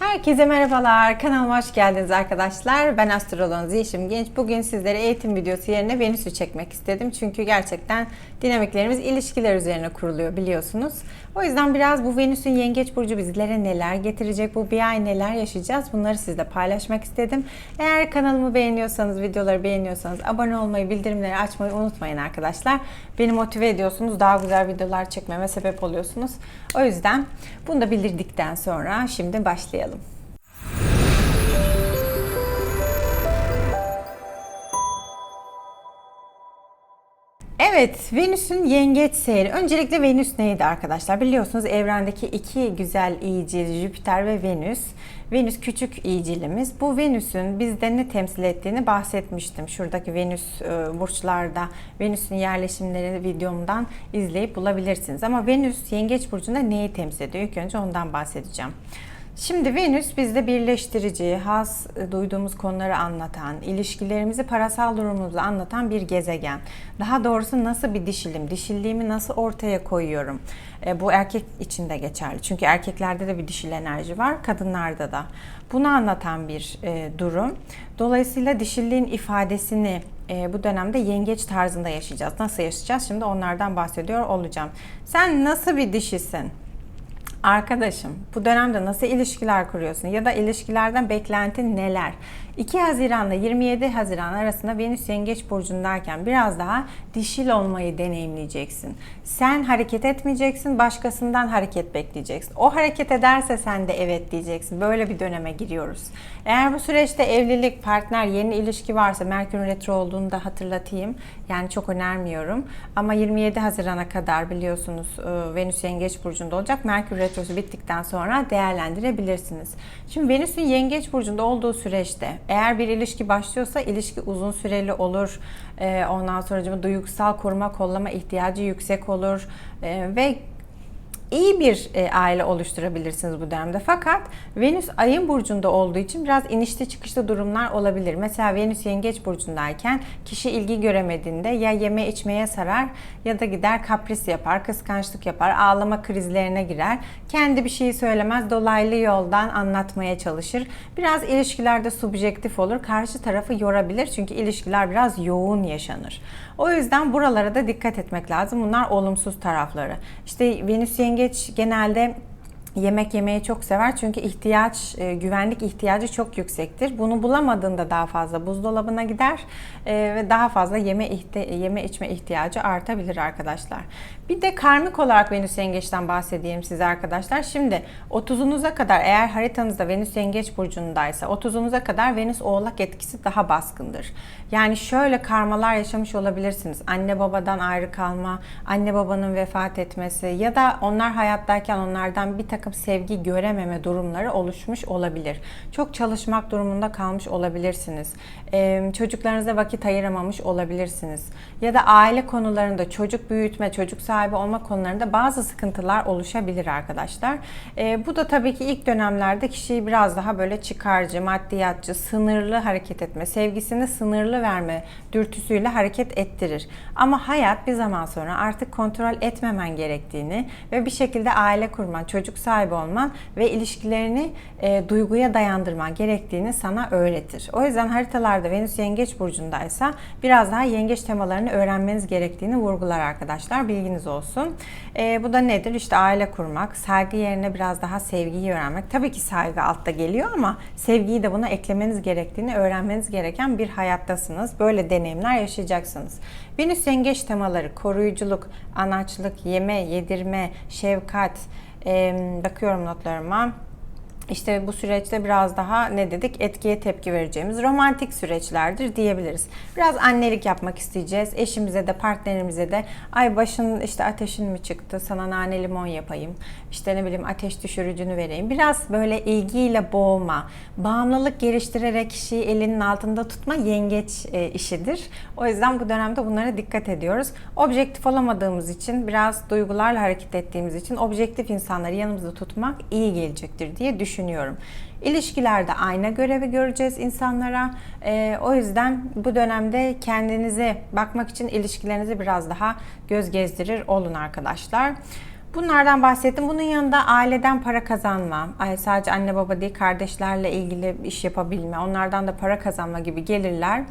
Herkese merhabalar. Kanalıma hoş geldiniz arkadaşlar. Ben astroloğunuz Yeşim Genç. Bugün sizlere eğitim videosu yerine Venüs'ü çekmek istedim. Çünkü gerçekten dinamiklerimiz ilişkiler üzerine kuruluyor biliyorsunuz. O yüzden biraz bu Venüs'ün yengeç burcu bizlere neler getirecek, bu bir ay neler yaşayacağız bunları sizle paylaşmak istedim. Eğer kanalımı beğeniyorsanız, videoları beğeniyorsanız abone olmayı, bildirimleri açmayı unutmayın arkadaşlar. Beni motive ediyorsunuz, daha güzel videolar çekmeme sebep oluyorsunuz. O yüzden bunu da bildirdikten sonra şimdi başlayalım. Evet, Venüs'ün yengeç seyri. Öncelikle Venüs neydi arkadaşlar? Biliyorsunuz evrendeki iki güzel iyicil Jüpiter ve Venüs. Venüs küçük iyicilimiz. Bu Venüs'ün bizde ne temsil ettiğini bahsetmiştim. Şuradaki Venüs e, burçlarda Venüs'ün yerleşimleri videomdan izleyip bulabilirsiniz. Ama Venüs yengeç burcunda neyi temsil ediyor? İlk önce ondan bahsedeceğim. Şimdi Venüs bizde birleştirici, has e, duyduğumuz konuları anlatan, ilişkilerimizi, parasal durumumuzu anlatan bir gezegen. Daha doğrusu nasıl bir dişilim, dişilliğimi nasıl ortaya koyuyorum? E, bu erkek için de geçerli. Çünkü erkeklerde de bir dişil enerji var, kadınlarda da. Bunu anlatan bir e, durum. Dolayısıyla dişilliğin ifadesini e, bu dönemde yengeç tarzında yaşayacağız. Nasıl yaşayacağız? Şimdi onlardan bahsediyor olacağım. Sen nasıl bir dişisin? Arkadaşım bu dönemde nasıl ilişkiler kuruyorsun ya da ilişkilerden beklentin neler? 2 Haziran ile 27 Haziran arasında Venüs Yengeç burcundayken biraz daha dişil olmayı deneyimleyeceksin. Sen hareket etmeyeceksin, başkasından hareket bekleyeceksin. O hareket ederse sen de evet diyeceksin. Böyle bir döneme giriyoruz. Eğer bu süreçte evlilik, partner, yeni ilişki varsa Merkür retro olduğunu da hatırlatayım. Yani çok önermiyorum. Ama 27 Haziran'a kadar biliyorsunuz e, Venüs Yengeç burcunda olacak. Merkür retrosu bittikten sonra değerlendirebilirsiniz. Şimdi Venüs'ün Yengeç burcunda olduğu süreçte eğer bir ilişki başlıyorsa ilişki uzun süreli olur. Ee, ondan sonra duygusal koruma kollama ihtiyacı yüksek olur. Ee, ve iyi bir e, aile oluşturabilirsiniz bu dönemde. Fakat Venüs ayın burcunda olduğu için biraz inişli çıkışlı durumlar olabilir. Mesela Venüs yengeç burcundayken kişi ilgi göremediğinde ya yeme içmeye sarar ya da gider kapris yapar, kıskançlık yapar, ağlama krizlerine girer. Kendi bir şeyi söylemez, dolaylı yoldan anlatmaya çalışır. Biraz ilişkilerde subjektif olur, karşı tarafı yorabilir çünkü ilişkiler biraz yoğun yaşanır. O yüzden buralara da dikkat etmek lazım. Bunlar olumsuz tarafları. İşte Venüs yengeç genelde yemek yemeyi çok sever çünkü ihtiyaç, e, güvenlik ihtiyacı çok yüksektir. Bunu bulamadığında daha fazla buzdolabına gider e, ve daha fazla yeme ihti- yeme içme ihtiyacı artabilir arkadaşlar. Bir de karmik olarak Venüs Yengeç'ten bahsedeyim size arkadaşlar. Şimdi 30'unuza kadar eğer haritanızda Venüs Yengeç burcundaysa 30'unuza kadar Venüs Oğlak etkisi daha baskındır. Yani şöyle karmalar yaşamış olabilirsiniz. Anne babadan ayrı kalma, anne babanın vefat etmesi ya da onlar hayattayken onlardan bir takım sevgi görememe durumları oluşmuş olabilir. Çok çalışmak durumunda kalmış olabilirsiniz. Ee, çocuklarınıza vakit ayıramamış olabilirsiniz. Ya da aile konularında çocuk büyütme, çocuk sahibi olma konularında bazı sıkıntılar oluşabilir arkadaşlar. Ee, bu da tabii ki ilk dönemlerde kişiyi biraz daha böyle çıkarcı, maddiyatçı, sınırlı hareket etme, sevgisini sınırlı verme dürtüsüyle hareket ettirir. Ama hayat bir zaman sonra artık kontrol etmemen gerektiğini ve bir şekilde aile kurman, çocuk sahibi olman ve ilişkilerini e, duyguya dayandırman gerektiğini sana öğretir. O yüzden haritalarda Venüs Yengeç burcundaysa biraz daha yengeç temalarını öğrenmeniz gerektiğini vurgular arkadaşlar. Bilginiz olsun. E, bu da nedir? İşte aile kurmak, saygı yerine biraz daha sevgiyi öğrenmek. Tabii ki saygı altta geliyor ama sevgiyi de buna eklemeniz gerektiğini öğrenmeniz gereken bir hayattasınız. Böyle deneyimler yaşayacaksınız. Venüs yengeç temaları koruyuculuk, anaçlık, yeme, yedirme, şefkat, ee, bakıyorum notlarıma. İşte bu süreçte biraz daha ne dedik etkiye tepki vereceğimiz romantik süreçlerdir diyebiliriz. Biraz annelik yapmak isteyeceğiz. Eşimize de partnerimize de ay başın işte ateşin mi çıktı sana nane limon yapayım. İşte ne bileyim ateş düşürücünü vereyim. Biraz böyle ilgiyle boğma, bağımlılık geliştirerek kişiyi elinin altında tutma yengeç e, işidir. O yüzden bu dönemde bunlara dikkat ediyoruz. Objektif olamadığımız için biraz duygularla hareket ettiğimiz için objektif insanları yanımızda tutmak iyi gelecektir diye düşünüyorum düşünüyorum. İlişkilerde ayna görevi göreceğiz insanlara. Ee, o yüzden bu dönemde kendinize bakmak için ilişkilerinizi biraz daha göz gezdirir olun arkadaşlar. Bunlardan bahsettim. Bunun yanında aileden para kazanma, sadece anne baba değil kardeşlerle ilgili iş yapabilme, onlardan da para kazanma gibi gelirler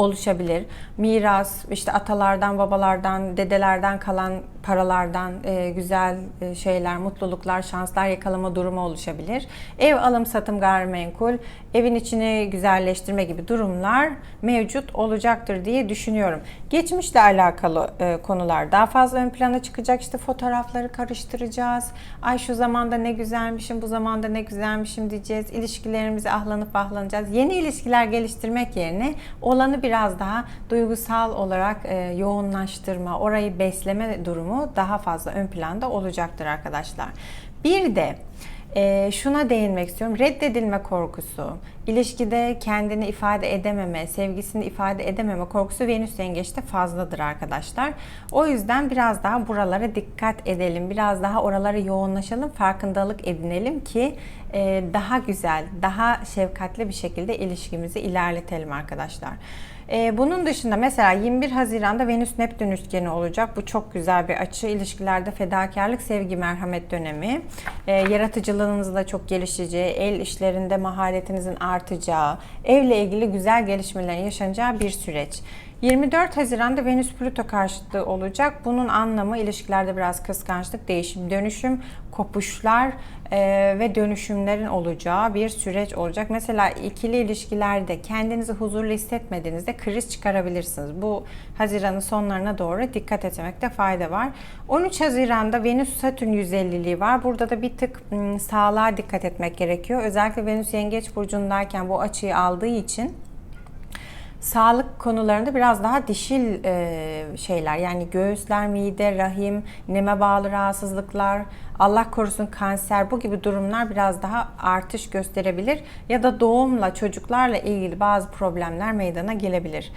oluşabilir. Miras, işte atalardan, babalardan, dedelerden kalan paralardan e, güzel e, şeyler, mutluluklar, şanslar yakalama durumu oluşabilir. Ev alım satım gayrimenkul, evin içini güzelleştirme gibi durumlar mevcut olacaktır diye düşünüyorum. Geçmişle alakalı e, konular daha fazla ön plana çıkacak. İşte fotoğrafları karıştıracağız. Ay şu zamanda ne güzelmişim, bu zamanda ne güzelmişim diyeceğiz. İlişkilerimizi ahlanıp ahlanacağız. Yeni ilişkiler geliştirmek yerine olanı biraz daha duygusal olarak e, yoğunlaştırma, orayı besleme durumu daha fazla ön planda olacaktır arkadaşlar. Bir de e, şuna değinmek istiyorum. Reddedilme korkusu, ilişkide kendini ifade edememe, sevgisini ifade edememe korkusu Venüs yengeçte fazladır arkadaşlar. O yüzden biraz daha buralara dikkat edelim. Biraz daha oralara yoğunlaşalım, farkındalık edinelim ki e, daha güzel, daha şefkatli bir şekilde ilişkimizi ilerletelim arkadaşlar. Ee, bunun dışında mesela 21 Haziran'da Venüs Neptün üçgeni olacak. Bu çok güzel bir açı. İlişkilerde fedakarlık, sevgi, merhamet dönemi. Ee, yaratıcılığınızın da çok gelişeceği, el işlerinde maharetinizin artacağı, evle ilgili güzel gelişmelerin yaşanacağı bir süreç. 24 Haziran'da Venüs Plüto karşıtlığı olacak. Bunun anlamı ilişkilerde biraz kıskançlık, değişim, dönüşüm, kopuşlar e, ve dönüşümlerin olacağı bir süreç olacak. Mesela ikili ilişkilerde kendinizi huzurlu hissetmediğinizde kriz çıkarabilirsiniz. Bu Haziran'ın sonlarına doğru dikkat etmekte fayda var. 13 Haziran'da Venüs Satürn 150'liği var. Burada da bir tık sağlığa dikkat etmek gerekiyor. Özellikle Venüs Yengeç burcundayken bu açıyı aldığı için sağlık konularında biraz daha dişil e, şeyler yani göğüsler, mide, rahim, neme bağlı rahatsızlıklar, Allah korusun kanser bu gibi durumlar biraz daha artış gösterebilir ya da doğumla çocuklarla ilgili bazı problemler meydana gelebilir.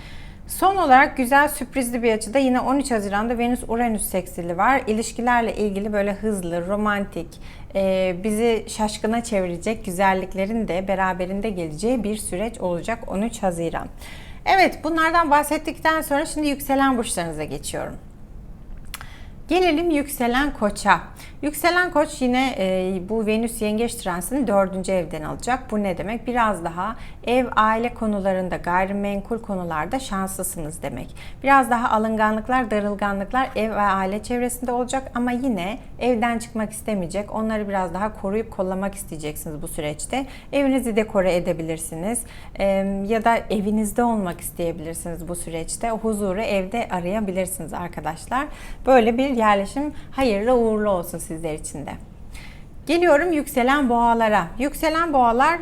Son olarak güzel sürprizli bir açıda yine 13 Haziran'da Venüs Uranüs seksili var. İlişkilerle ilgili böyle hızlı, romantik, e, bizi şaşkına çevirecek güzelliklerin de beraberinde geleceği bir süreç olacak 13 Haziran. Evet bunlardan bahsettikten sonra şimdi yükselen burçlarınıza geçiyorum. Gelelim yükselen koça. Yükselen koç yine e, bu Venüs yengeç transini dördüncü evden alacak. Bu ne demek? Biraz daha ev aile konularında gayrimenkul konularda şanslısınız demek. Biraz daha alınganlıklar darılganlıklar ev ve aile çevresinde olacak ama yine evden çıkmak istemeyecek. Onları biraz daha koruyup kollamak isteyeceksiniz bu süreçte. Evinizi dekore edebilirsiniz e, ya da evinizde olmak isteyebilirsiniz bu süreçte. O huzuru evde arayabilirsiniz arkadaşlar. Böyle bir yerleşim hayırlı uğurlu olsun sizler için de. Geliyorum yükselen boğalara. Yükselen boğalar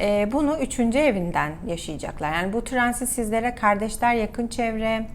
e, bunu üçüncü evinden yaşayacaklar. Yani bu transit sizlere kardeşler, yakın çevre,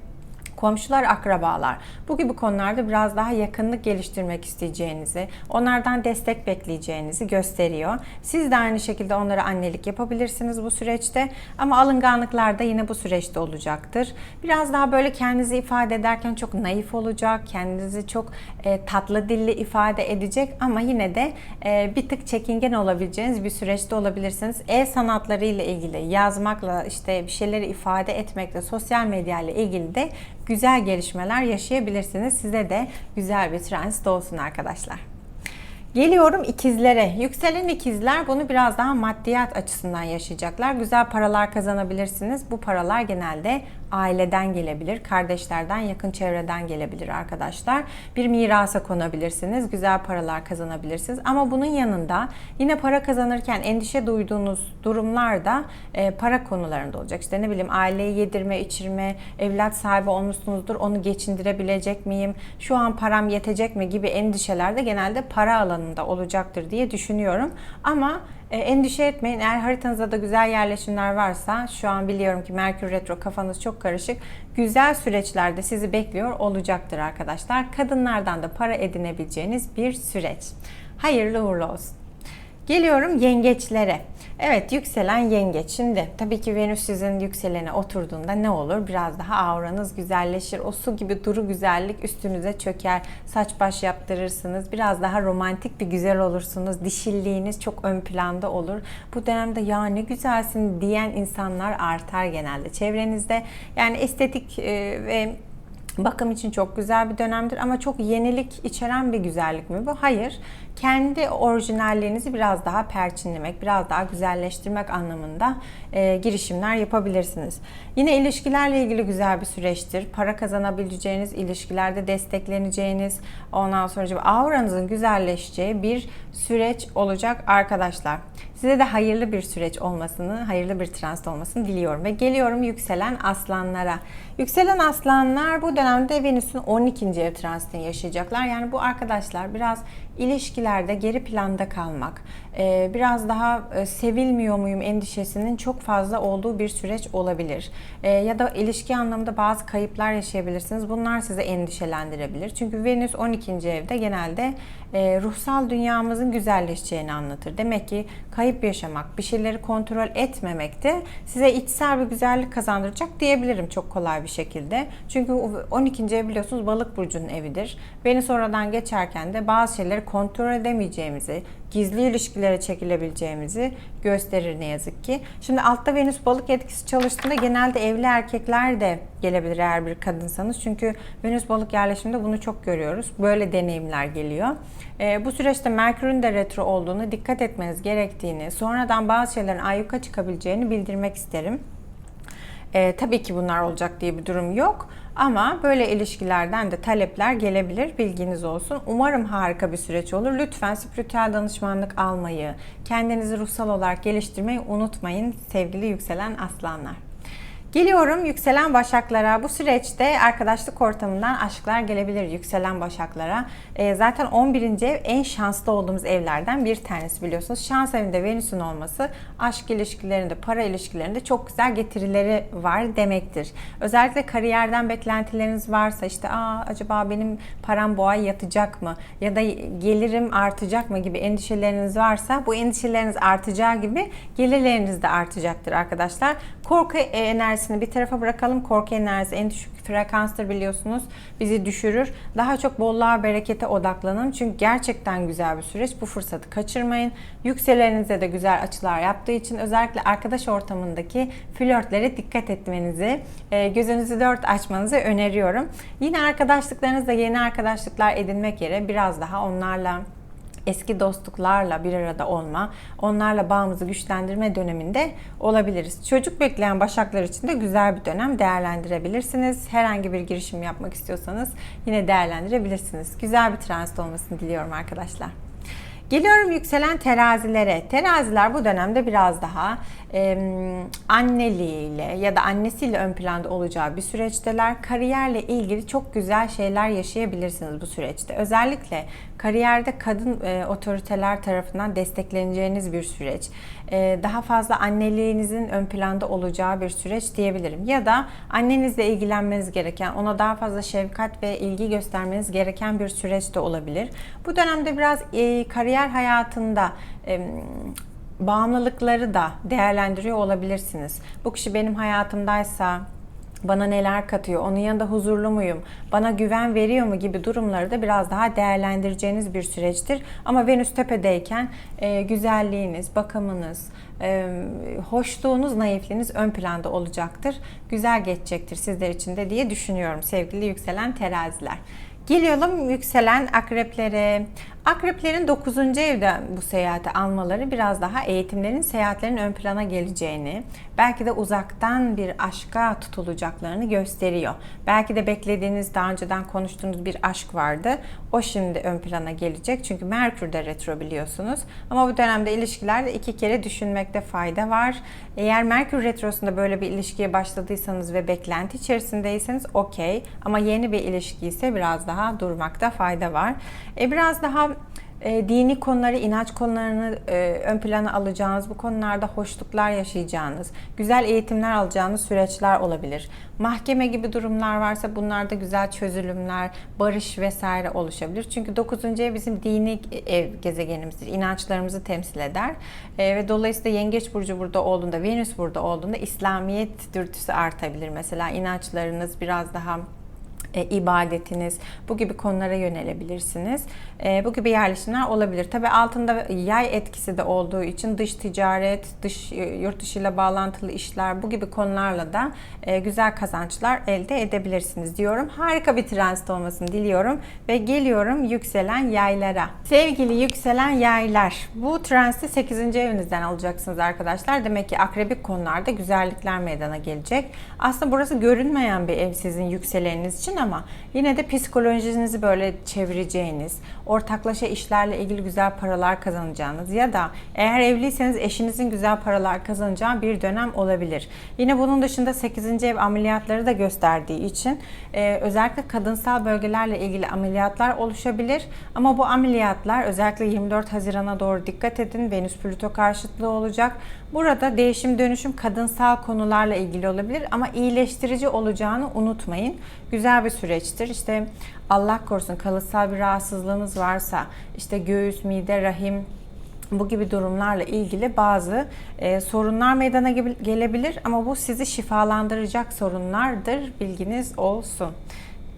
komşular, akrabalar. Bu gibi konularda biraz daha yakınlık geliştirmek isteyeceğinizi, onlardan destek bekleyeceğinizi gösteriyor. Siz de aynı şekilde onlara annelik yapabilirsiniz bu süreçte ama alınganlıklar da yine bu süreçte olacaktır. Biraz daha böyle kendinizi ifade ederken çok naif olacak, kendinizi çok e, tatlı dilli ifade edecek ama yine de e, bir tık çekingen olabileceğiniz bir süreçte olabilirsiniz. El sanatları ile ilgili, yazmakla, işte bir şeyleri ifade etmekle, sosyal medya ile ilgili de güzel gelişmeler yaşayabilirsiniz. Size de güzel bir transit olsun arkadaşlar. Geliyorum ikizlere. Yükselen ikizler bunu biraz daha maddiyat açısından yaşayacaklar. Güzel paralar kazanabilirsiniz. Bu paralar genelde aileden gelebilir, kardeşlerden, yakın çevreden gelebilir arkadaşlar. Bir mirasa konabilirsiniz, güzel paralar kazanabilirsiniz. Ama bunun yanında yine para kazanırken endişe duyduğunuz durumlar da e, para konularında olacak. İşte ne bileyim aileyi yedirme, içirme, evlat sahibi olmuşsunuzdur, onu geçindirebilecek miyim, şu an param yetecek mi gibi endişeler de genelde para alanında olacaktır diye düşünüyorum. Ama e, endişe etmeyin. Eğer haritanızda da güzel yerleşimler varsa şu an biliyorum ki Merkür Retro kafanız çok karışık. Güzel süreçlerde sizi bekliyor olacaktır arkadaşlar. Kadınlardan da para edinebileceğiniz bir süreç. Hayırlı uğurlu olsun. Geliyorum yengeçlere. Evet yükselen yengeç. Şimdi tabii ki Venüs sizin yükselene oturduğunda ne olur? Biraz daha auranız güzelleşir. O su gibi duru güzellik üstünüze çöker. Saç baş yaptırırsınız. Biraz daha romantik bir güzel olursunuz. Dişilliğiniz çok ön planda olur. Bu dönemde ya ne güzelsin diyen insanlar artar genelde çevrenizde. Yani estetik e, ve Bakım için çok güzel bir dönemdir ama çok yenilik içeren bir güzellik mi bu? Hayır. Kendi orijinalliğinizi biraz daha perçinlemek, biraz daha güzelleştirmek anlamında e, girişimler yapabilirsiniz. Yine ilişkilerle ilgili güzel bir süreçtir. Para kazanabileceğiniz, ilişkilerde destekleneceğiniz, ondan sonra auranızın güzelleşeceği bir süreç olacak arkadaşlar. Size de hayırlı bir süreç olmasını, hayırlı bir transit olmasını diliyorum. Ve geliyorum yükselen aslanlara. Yükselen aslanlar bu dönemde Venüs'ün 12. ev transitini yaşayacaklar. Yani bu arkadaşlar biraz ilişkilerde geri planda kalmak, e, biraz daha e, sevilmiyor muyum endişesinin çok fazla olduğu bir süreç olabilir. E, ya da ilişki anlamında bazı kayıplar yaşayabilirsiniz. Bunlar sizi endişelendirebilir. Çünkü Venüs 12. evde genelde ruhsal dünyamızın güzelleşeceğini anlatır. Demek ki kayıp yaşamak, bir şeyleri kontrol etmemek de size içsel bir güzellik kazandıracak diyebilirim çok kolay bir şekilde. Çünkü 12. ev biliyorsunuz balık burcunun evidir. Venüs oradan geçerken de bazı şeyleri kontrol edemeyeceğimizi, gizli ilişkilere çekilebileceğimizi gösterir ne yazık ki. Şimdi altta Venüs balık etkisi çalıştığında genelde evli erkekler de gelebilir eğer bir kadınsanız. Çünkü Venüs balık yerleşiminde bunu çok görüyoruz. Böyle deneyimler geliyor. E, bu süreçte Merkür'ün de retro olduğunu dikkat etmeniz gerektiğini, sonradan bazı şeylerin ayyuka çıkabileceğini bildirmek isterim. E, tabii ki bunlar olacak diye bir durum yok. Ama böyle ilişkilerden de talepler gelebilir. Bilginiz olsun. Umarım harika bir süreç olur. Lütfen spiritüel danışmanlık almayı, kendinizi ruhsal olarak geliştirmeyi unutmayın sevgili yükselen aslanlar. Geliyorum yükselen başaklara. Bu süreçte arkadaşlık ortamından aşklar gelebilir yükselen başaklara. E, zaten 11. ev en şanslı olduğumuz evlerden bir tanesi biliyorsunuz. Şans evinde Venüs'ün olması aşk ilişkilerinde, para ilişkilerinde çok güzel getirileri var demektir. Özellikle kariyerden beklentileriniz varsa işte Aa, acaba benim param bu ay yatacak mı? Ya da gelirim artacak mı gibi endişeleriniz varsa bu endişeleriniz artacağı gibi gelirleriniz de artacaktır arkadaşlar. Korku enerjisi enerjisini bir tarafa bırakalım. Korku enerjisi en düşük frekanstır biliyorsunuz. Bizi düşürür. Daha çok bolluğa, berekete odaklanın. Çünkü gerçekten güzel bir süreç. Bu fırsatı kaçırmayın. Yükselerinize de güzel açılar yaptığı için özellikle arkadaş ortamındaki flörtlere dikkat etmenizi, e, gözünüzü dört açmanızı öneriyorum. Yine arkadaşlıklarınızda yeni arkadaşlıklar edinmek yere biraz daha onlarla eski dostluklarla bir arada olma, onlarla bağımızı güçlendirme döneminde olabiliriz. Çocuk bekleyen başaklar için de güzel bir dönem değerlendirebilirsiniz. Herhangi bir girişim yapmak istiyorsanız yine değerlendirebilirsiniz. Güzel bir transit olmasını diliyorum arkadaşlar. Geliyorum yükselen terazilere. Teraziler bu dönemde biraz daha e, anneliğiyle ya da annesiyle ön planda olacağı bir süreçteler. Kariyerle ilgili çok güzel şeyler yaşayabilirsiniz bu süreçte. Özellikle kariyerde kadın e, otoriteler tarafından destekleneceğiniz bir süreç. E, daha fazla anneliğinizin ön planda olacağı bir süreç diyebilirim. Ya da annenizle ilgilenmeniz gereken, ona daha fazla şefkat ve ilgi göstermeniz gereken bir süreç de olabilir. Bu dönemde biraz e, kariyer hayatında e, bağımlılıkları da değerlendiriyor olabilirsiniz. Bu kişi benim hayatımdaysa bana neler katıyor, onun yanında huzurlu muyum, bana güven veriyor mu gibi durumları da biraz daha değerlendireceğiniz bir süreçtir. Ama Venüs tepedeyken e, güzelliğiniz, bakımınız, e, hoşluğunuz, naifliğiniz ön planda olacaktır. Güzel geçecektir sizler için de diye düşünüyorum sevgili yükselen teraziler. Geliyorum yükselen akreplere. Akreplerin 9. evde bu seyahati almaları biraz daha eğitimlerin, seyahatlerin ön plana geleceğini, belki de uzaktan bir aşka tutulacaklarını gösteriyor. Belki de beklediğiniz, daha önceden konuştuğunuz bir aşk vardı. O şimdi ön plana gelecek. Çünkü Merkür de retro biliyorsunuz. Ama bu dönemde ilişkilerde iki kere düşünmekte fayda var. Eğer Merkür retrosunda böyle bir ilişkiye başladıysanız ve beklenti içerisindeyseniz okey. Ama yeni bir ilişki ise biraz daha durmakta fayda var. E biraz daha e, dini konuları, inanç konularını e, ön plana alacağınız, bu konularda hoşluklar yaşayacağınız, güzel eğitimler alacağınız süreçler olabilir. Mahkeme gibi durumlar varsa bunlarda güzel çözülümler, barış vesaire oluşabilir. Çünkü 9. ev bizim dini ev gezegenimizdir. İnançlarımızı temsil eder. E, ve dolayısıyla Yengeç Burcu burada olduğunda, Venüs burada olduğunda İslamiyet dürtüsü artabilir. Mesela inançlarınız biraz daha e, ibadetiniz, bu gibi konulara yönelebilirsiniz. E, bu gibi yerleşimler olabilir. Tabi altında yay etkisi de olduğu için dış ticaret, dış e, yurt dışıyla bağlantılı işler, bu gibi konularla da e, güzel kazançlar elde edebilirsiniz diyorum. Harika bir transit olmasını diliyorum ve geliyorum yükselen yaylara. Sevgili yükselen yaylar, bu transiti 8. evinizden alacaksınız arkadaşlar. Demek ki akrebik konularda güzellikler meydana gelecek. Aslında burası görünmeyen bir ev sizin yükseleniniz için ama yine de psikolojinizi böyle çevireceğiniz, ortaklaşa işlerle ilgili güzel paralar kazanacağınız ya da eğer evliyseniz eşinizin güzel paralar kazanacağı bir dönem olabilir. Yine bunun dışında 8. ev ameliyatları da gösterdiği için e, özellikle kadınsal bölgelerle ilgili ameliyatlar oluşabilir. Ama bu ameliyatlar özellikle 24 Haziran'a doğru dikkat edin. Venüs Plüto karşıtlığı olacak. Burada değişim dönüşüm kadınsal konularla ilgili olabilir ama iyileştirici olacağını unutmayın. Güzel bir süreçtir. İşte Allah korusun kalıtsal bir rahatsızlığınız varsa işte göğüs, mide, rahim bu gibi durumlarla ilgili bazı e, sorunlar meydana gelebilir ama bu sizi şifalandıracak sorunlardır. Bilginiz olsun.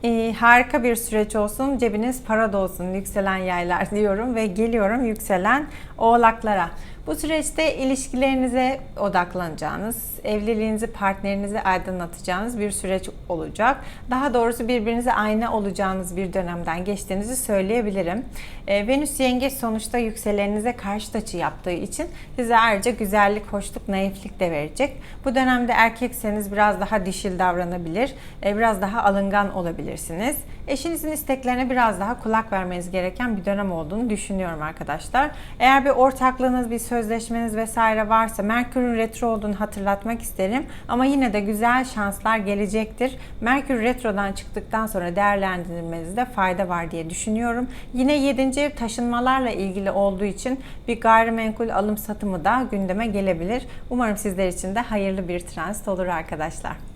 E, harika bir süreç olsun. Cebiniz para dolsun. Yükselen yaylar diyorum ve geliyorum yükselen oğlaklara. Bu süreçte ilişkilerinize odaklanacağınız, evliliğinizi, partnerinizi aydınlatacağınız bir süreç olacak. Daha doğrusu birbirinize ayna olacağınız bir dönemden geçtiğinizi söyleyebilirim. E, Venüs yengeç sonuçta yükseleninize karşı açı yaptığı için size ayrıca güzellik, hoşluk, naiflik de verecek. Bu dönemde erkekseniz biraz daha dişil davranabilir, e, biraz daha alıngan olabilirsiniz. Eşinizin isteklerine biraz daha kulak vermeniz gereken bir dönem olduğunu düşünüyorum arkadaşlar. Eğer bir ortaklığınız, bir sözleşmeniz vesaire varsa Merkür'ün retro olduğunu hatırlatmak isterim. Ama yine de güzel şanslar gelecektir. Merkür retrodan çıktıktan sonra değerlendirmenizde fayda var diye düşünüyorum. Yine 7. ev taşınmalarla ilgili olduğu için bir gayrimenkul alım satımı da gündeme gelebilir. Umarım sizler için de hayırlı bir transit olur arkadaşlar.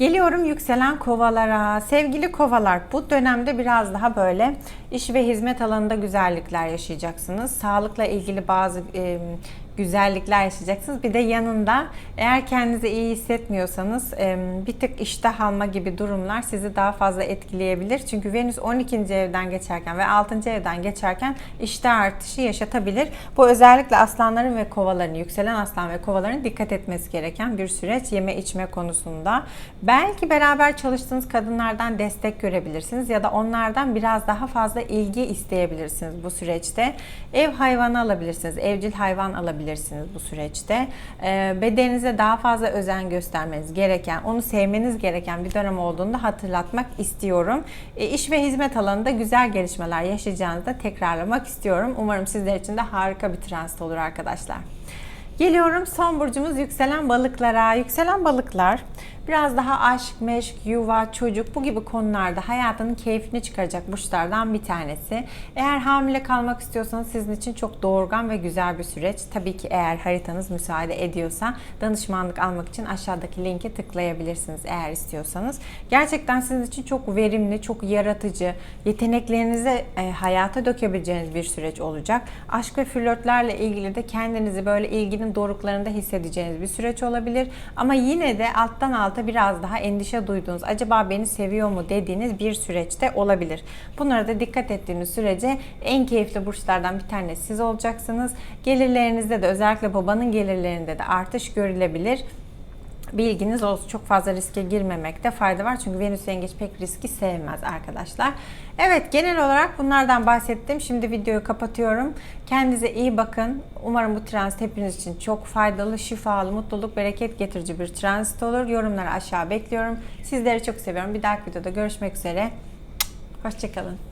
Geliyorum yükselen kovalara. Sevgili kovalar bu dönemde biraz daha böyle iş ve hizmet alanında güzellikler yaşayacaksınız. Sağlıkla ilgili bazı e, güzellikler yaşayacaksınız. Bir de yanında eğer kendinizi iyi hissetmiyorsanız bir tık iştah alma gibi durumlar sizi daha fazla etkileyebilir. Çünkü Venüs 12. evden geçerken ve 6. evden geçerken iştah artışı yaşatabilir. Bu özellikle aslanların ve kovaların, yükselen aslan ve kovaların dikkat etmesi gereken bir süreç yeme içme konusunda. Belki beraber çalıştığınız kadınlardan destek görebilirsiniz ya da onlardan biraz daha fazla ilgi isteyebilirsiniz bu süreçte. Ev hayvanı alabilirsiniz, evcil hayvan alabilirsiniz yapabilirsiniz bu süreçte. Ee, bedeninize daha fazla özen göstermeniz gereken, onu sevmeniz gereken bir dönem olduğunu da hatırlatmak istiyorum. E, iş ve hizmet alanında güzel gelişmeler yaşayacağınızı da tekrarlamak istiyorum. Umarım sizler için de harika bir transit olur arkadaşlar. Geliyorum son burcumuz yükselen balıklara. Yükselen balıklar biraz daha aşk, meşk, yuva, çocuk bu gibi konularda hayatının keyfini çıkaracak burçlardan bir tanesi. Eğer hamile kalmak istiyorsanız sizin için çok doğurgan ve güzel bir süreç. Tabii ki eğer haritanız müsaade ediyorsa danışmanlık almak için aşağıdaki linke tıklayabilirsiniz eğer istiyorsanız. Gerçekten sizin için çok verimli, çok yaratıcı, yeteneklerinizi e, hayata dökebileceğiniz bir süreç olacak. Aşk ve flörtlerle ilgili de kendinizi böyle ilginin doruklarında hissedeceğiniz bir süreç olabilir. Ama yine de alttan alta alta biraz daha endişe duyduğunuz, acaba beni seviyor mu dediğiniz bir süreçte olabilir. Bunlara da dikkat ettiğiniz sürece en keyifli burçlardan bir tanesi siz olacaksınız. Gelirlerinizde de özellikle babanın gelirlerinde de artış görülebilir bilginiz olsun. Çok fazla riske girmemekte fayda var. Çünkü Venüs yengeç pek riski sevmez arkadaşlar. Evet genel olarak bunlardan bahsettim. Şimdi videoyu kapatıyorum. Kendinize iyi bakın. Umarım bu transit hepiniz için çok faydalı, şifalı, mutluluk, bereket getirici bir transit olur. Yorumları aşağı bekliyorum. Sizleri çok seviyorum. Bir dahaki videoda görüşmek üzere. Hoşçakalın.